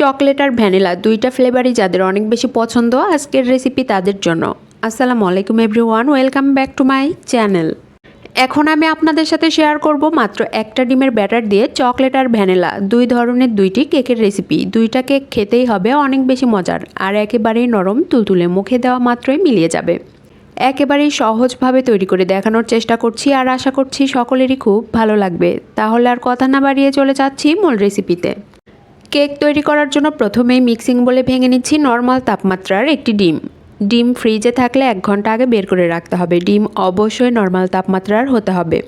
Chocolate আর vanilla দুইটা ফ্লেভারই যাদের অনেক বেশি পছন্দ আজকের রেসিপি তাদের জন্য। আসসালামু আলাইকুম everyone welcome back to my channel এখন আমি আপনাদের সাথে শেয়ার করব মাত্র একটা ডিমের ব্যাটার দিয়ে চকলেট আর ভ্যানিলা, দুই ধরনের দুইটি কেকের রেসিপি দুইটা কেক খেতেই হবে, অনেক বেশি মজার, আর একেবারেই নরম, তুলতুলে মুখে দেওয়া মাত্রই মিলিয়ে যাবে। একেবারেই সহজভাবে তৈরি করে দেখানোর চেষ্টা করছি, আর আশা করছি সকলেরই খুব ভালো লাগবে। তাহলে আর কথা না বাড়িয়ে চলে যাচ্ছি মূল রেসিপিতে কেক তৈরি করার জন্য প্রথমেই মিক্সিং বলে ভেঙে নিচ্ছি নর্মাল তাপমাত্রার একটি ডিম। ডিম ফ্রিজে থাকলে এক ঘণ্টা আগে বের করে রাখতে হবে। ডিম অবশ্যই নর্মাল তাপমাত্রার হতে হবে।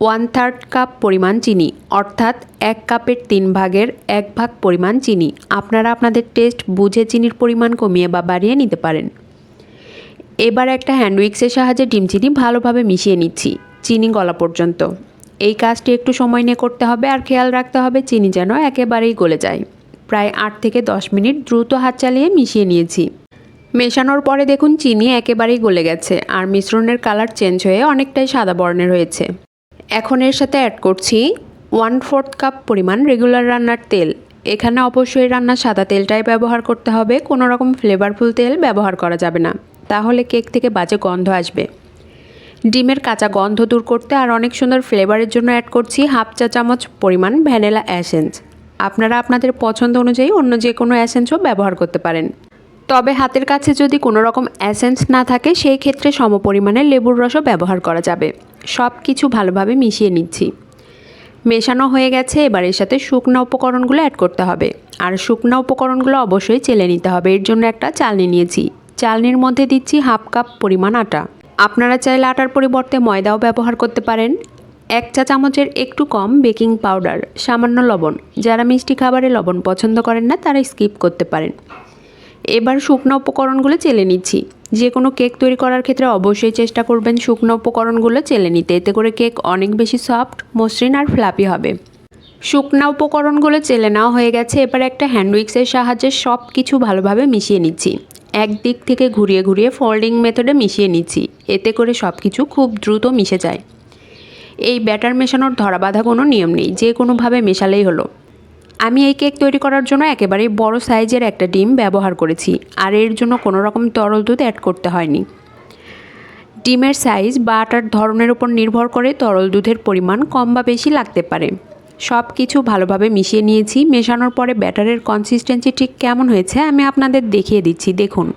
ওয়ান থার্ড কাপ পরিমাণ চিনি, অর্থাৎ এক কাপের তিন ভাগের এক ভাগ পরিমাণ চিনি। আপনারা আপনাদের টেস্ট বুঝে চিনির পরিমাণ কমিয়ে বা বাড়িয়ে নিতে পারেন। এবার একটা হ্যান্ড উইক্সের সাহায্যে ডিম চিনি ভালোভাবে মিশিয়ে নিচ্ছি। চিনি গলা পর্যন্ত। এই কাজটি একটু সময় নিয়ে করতে হবে আর খেয়াল রাখতে হবে চিনি যেন একেবারেই গলে যায়। প্রায় আট থেকে দশ মিনিট দ্রুত হাত চালিয়ে মিশিয়ে নিয়েছি। মেশানোর পরে দেখুন চিনি একেবারেই গলে গেছে আর মিশ্রণের কালার চেঞ্জ হয়ে অনেকটাই সাদা বর্ণের হয়েছে। এখন এর সাথে অ্যাড করছি ওয়ান ফোর্থ কাপ পরিমাণ রেগুলার রান্নার তেল। এখানে অবশ্যই রান্নার সাদা তেলটাই ব্যবহার করতে হবে, কোনো রকম ফ্লেভারফুল তেল ব্যবহার করা যাবে না। তাহলে কেক থেকে বাজে গন্ধ আসবে। ডিমের কাঁচা গন্ধ দূর করতে আর অনেক সুন্দর ফ্লেভারের জন্য অ্যাড করছি হাফ চা চামচ পরিমাণ ভ্যানিলা অ্যাসেন্স আপনারা আপনাদের পছন্দ অনুযায়ী অন্য যে কোনো অ্যাসেন্সও ব্যবহার করতে পারেন। তবে হাতের কাছে যদি কোনো রকম অ্যাসেন্স না থাকে, সেই ক্ষেত্রে সমপরিমাণে লেবুর রসও ব্যবহার করা যাবে। সব কিছু ভালোভাবে মিশিয়ে নিচ্ছি। মেশানো হয়ে গেছে, এবার এর সাথে শুকনো উপকরণগুলো অ্যাড করতে হবে। আর শুকনো উপকরণগুলো অবশ্যই চেলে নিতে হবে। এর জন্য একটা চালনি নিয়েছি। চালনির মধ্যে দিচ্ছি হাফ কাপ পরিমাণ আটা। আপনারা চাইলে আটার পরিবর্তে ময়দাও ব্যবহার করতে পারেন। এক চা চামচের একটু কম বেকিং পাউডার, সামান্য লবণ। যারা মিষ্টি খাবারে লবণ পছন্দ করেন না, তারা স্কিপ করতে পারেন। এবার শুকনো উপকরণগুলো চেলে নিচ্ছি। যে কোনো কেক তৈরি করার ক্ষেত্রে অবশ্যই চেষ্টা করবেন শুকনো উপকরণগুলো চেলে নিতে। এতে করে কেক অনেক বেশি সফট, মসৃণ আর ফ্লাপি হবে। শুকনা উপকরণগুলো চেলে নেওয়া হয়ে গেছে। এবার একটা হ্যান্ডউইক্সের সাহায্যে সব কিছু ভালোভাবে মিশিয়ে নিচ্ছি। একদিক থেকে ঘুরিয়ে ঘুরিয়ে ফোল্ডিং মেথডে মিশিয়ে নিচ্ছি। এতে করে সব কিছু খুব দ্রুত মিশে যায়। এই ব্যাটার মেশানোর ধরা বাঁধা কোনো নিয়ম নেই, যে কোনোভাবে মেশালেই হলো। আমি এই কেক তৈরি করার জন্য একেবারেই বড় সাইজের একটা ডিম ব্যবহার করেছি, আর এর জন্য কোনো রকম তরল দুধ অ্যাড করতে হয়নি। ডিমের সাইজ বা আটার ধরনের উপর নির্ভর করে তরল দুধের পরিমাণ কম বা বেশি লাগতে পারে। সব কিছু ভালোভাবে মিশিয়ে নিয়েছি। মেশানোর পরে ব্যাটারের কনসিস্টেন্সি ঠিক কেমন হয়েছে আমি আপনাদের দেখিয়ে দিচ্ছি, দেখুন।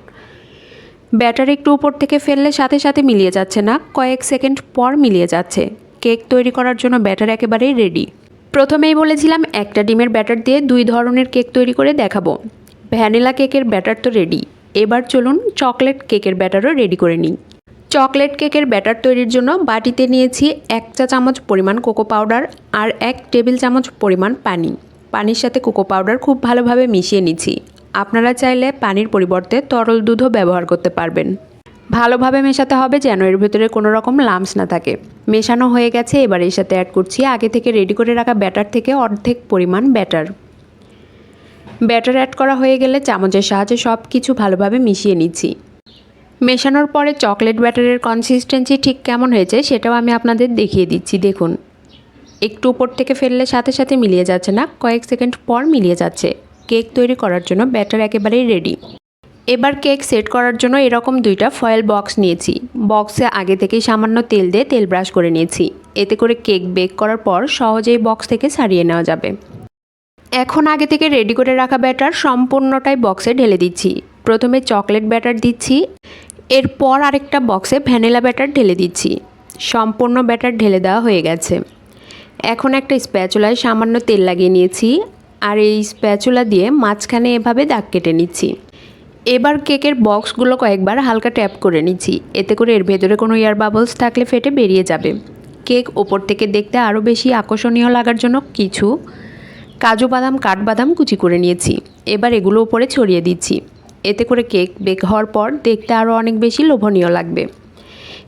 ব্যাটার একটু উপর থেকে ফেললে সাথে সাথে মিলিয়ে যাচ্ছে না, কয়েক সেকেন্ড পর মিলিয়ে যাচ্ছে। কেক তৈরি করার জন্য ব্যাটার একেবারেই রেডি প্রথমেই বলেছিলাম একটা ডিমের ব্যাটার দিয়ে দুই ধরনের কেক তৈরি করে দেখাবো। ভ্যানিলা কেকের ব্যাটার তো রেডি এবার চলুন চকলেট কেকের ব্যাটারও রেডি করে নিই। চকলেট কেকের ব্যাটার তৈরির জন্য বাটিতে নিয়েছি এক চা চামচ পরিমাণ কোকো পাউডার আর এক টেবিল চামচ পরিমাণ পানি। পানির সাথে কোকো পাউডার খুব ভালোভাবে মিশিয়ে নিচ্ছি। আপনারা চাইলে পানির পরিবর্তে তরল দুধও ব্যবহার করতে পারবেন। ভালোভাবে মেশাতে হবে যেন এর ভেতরে কোনো রকম লামস না থাকে। মেশানো হয়ে গেছে, এবার এর সাথে অ্যাড করছি আগে থেকে রেডি করে রাখা ব্যাটার থেকে অর্ধেক পরিমাণ ব্যাটার। ব্যাটার অ্যাড করা হয়ে গেলে চামচের সাহায্যে সব কিছু ভালোভাবে মিশিয়ে নিচ্ছি। মেশানোর পরে চকলেট ব্যাটারের কনসিস্টেন্সি ঠিক কেমন হয়েছে সেটাও আমি আপনাদের দেখিয়ে দিচ্ছি, দেখুন। একটু উপর থেকে ফেললে সাথে সাথে মিলিয়ে যাচ্ছে না, কয়েক সেকেন্ড পর মিলিয়ে যাচ্ছে। কেক তৈরি করার জন্য ব্যাটার একেবারেই রেডি এবার কেক সেট করার জন্য এরকম দুইটা ফয়েল বক্স নিয়েছি। বক্সে আগে থেকেই সামান্য তেল দিয়ে তেল ব্রাশ করে নিয়েছি। এতে করে কেক বেক করার পর সহজেই বক্স থেকে সারিয়ে নেওয়া যাবে। এখন আগে থেকে রেডি করে রাখা ব্যাটার সম্পূর্ণটাই বক্সে ঢেলে দিচ্ছি। প্রথমে চকলেট ব্যাটার দিচ্ছি। এরপর আরেকটা বক্সে ভ্যানিলা ব্যাটার ঢেলে দিচ্ছি। সম্পূর্ণ ব্যাটার ঢেলে দেওয়া হয়ে গেছে। এখন একটা স্প্যাচুলায় সামান্য তেল লাগিয়ে নিয়েছি আর এই স্প্যাচুলা দিয়ে মাঝখানে এভাবে দাগ কেটে নিচ্ছি। এবার কেকের বক্সগুলো কয়েকবার হালকা ট্যাপ করে নিচ্ছি। এতে করে এর ভেতরে কোনো এয়ার বাবলস থাকলে ফেটে বেরিয়ে যাবে। কেক ওপর থেকে দেখতে আরও বেশি আকর্ষণীয় লাগার জন্য কিছু কাজু বাদাম, কাঠবাদাম কুচি করে নিয়েছি। এবার এগুলো উপরে ছড়িয়ে দিচ্ছি। এতে করে কেক বেক হওয়ার পর দেখতে আরও অনেক বেশি লোভনীয় লাগবে।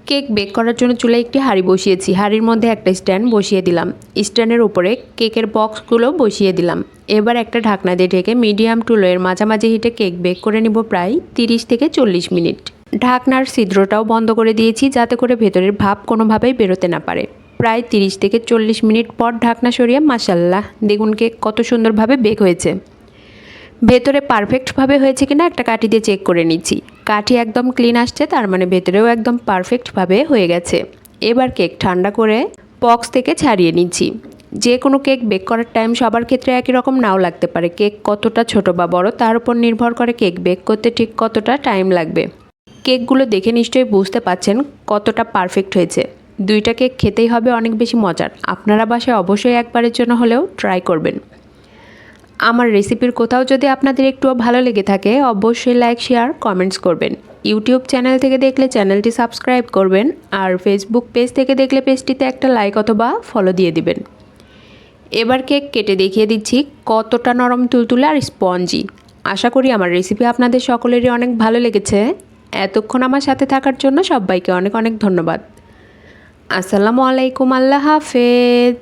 কেক বেক করার জন্য চুলায় একটি হাঁড়ি বসিয়েছি। হাঁড়ির মধ্যে একটা স্ট্যান্ড বসিয়ে দিলাম। স্ট্যান্ডের উপরে কেকের বক্সগুলো বসিয়ে দিলাম। এবার একটা ঢাকনা দিয়ে ঢেকে মিডিয়াম টু লোয়ের মাঝামাঝি হিটে কেক বেক করে নিব প্রায় তিরিশ থেকে চল্লিশ মিনিট। ঢাকনার ছিদ্রটাও বন্ধ করে দিয়েছি যাতে করে ভেতরের ভাব কোনোভাবেই বেরোতে না পারে। প্রায় তিরিশ থেকে চল্লিশ মিনিট পর ঢাকনা সরিয়ে মাসাল্লাহ দেখুন কেক কত সুন্দরভাবে বেক হয়েছে। ভেতরে পারফেক্টভাবে হয়েছে কিনা একটা কাঠি দিয়ে চেক করে নিচ্ছি। কাঠি একদম ক্লিন আসছে, তার মানে ভেতরেও একদম পারফেক্টভাবে হয়ে গেছে। এবার কেক ঠান্ডা করে বক্স থেকে ছাড়িয়ে নিচ্ছি। যে কোনো কেক বেক করার টাইম সবার ক্ষেত্রে একই রকম, নাও লাগতে পারে। কেক কতটা ছোট বা বড়, তার উপর নির্ভর করে কেক বেক করতে ঠিক কতটা টাইম লাগবে। কেকগুলো দেখে নিশ্চয়ই বুঝতে পাচ্ছেন কতটা পারফেক্ট হয়েছে। দুইটা কেক খেতেই হবে, অনেক বেশি মজার। আপনারা বাসায় অবশ্যই একবারের জন্য হলেও ট্রাই করবেন। আমার রেসিপির কোথাও যদি আপনাদের একটুও ভালো লেগে থাকে, অবশ্যই লাইক শেয়ার কমেন্টস করবেন। ইউটিউব চ্যানেল থেকে দেখলে চ্যানেলটি সাবস্ক্রাইব করবেন আর ফেসবুক পেজ থেকে দেখলে পেজটিতে একটা লাইক অথবা ফলো দিয়ে দিবেন। এবার কেক কেটে দেখিয়ে দিচ্ছি কতটা নরম তুলতুলে আর স্পঞ্জি আশা করি আমার রেসিপি আপনাদের সকলেরই অনেক ভালো লেগেছে। এতক্ষণ আমার সাথে থাকার জন্য সবাইকে অনেক অনেক ধন্যবাদ। আসসালামু আলাইকুম, আল্লাহ হাফেজ।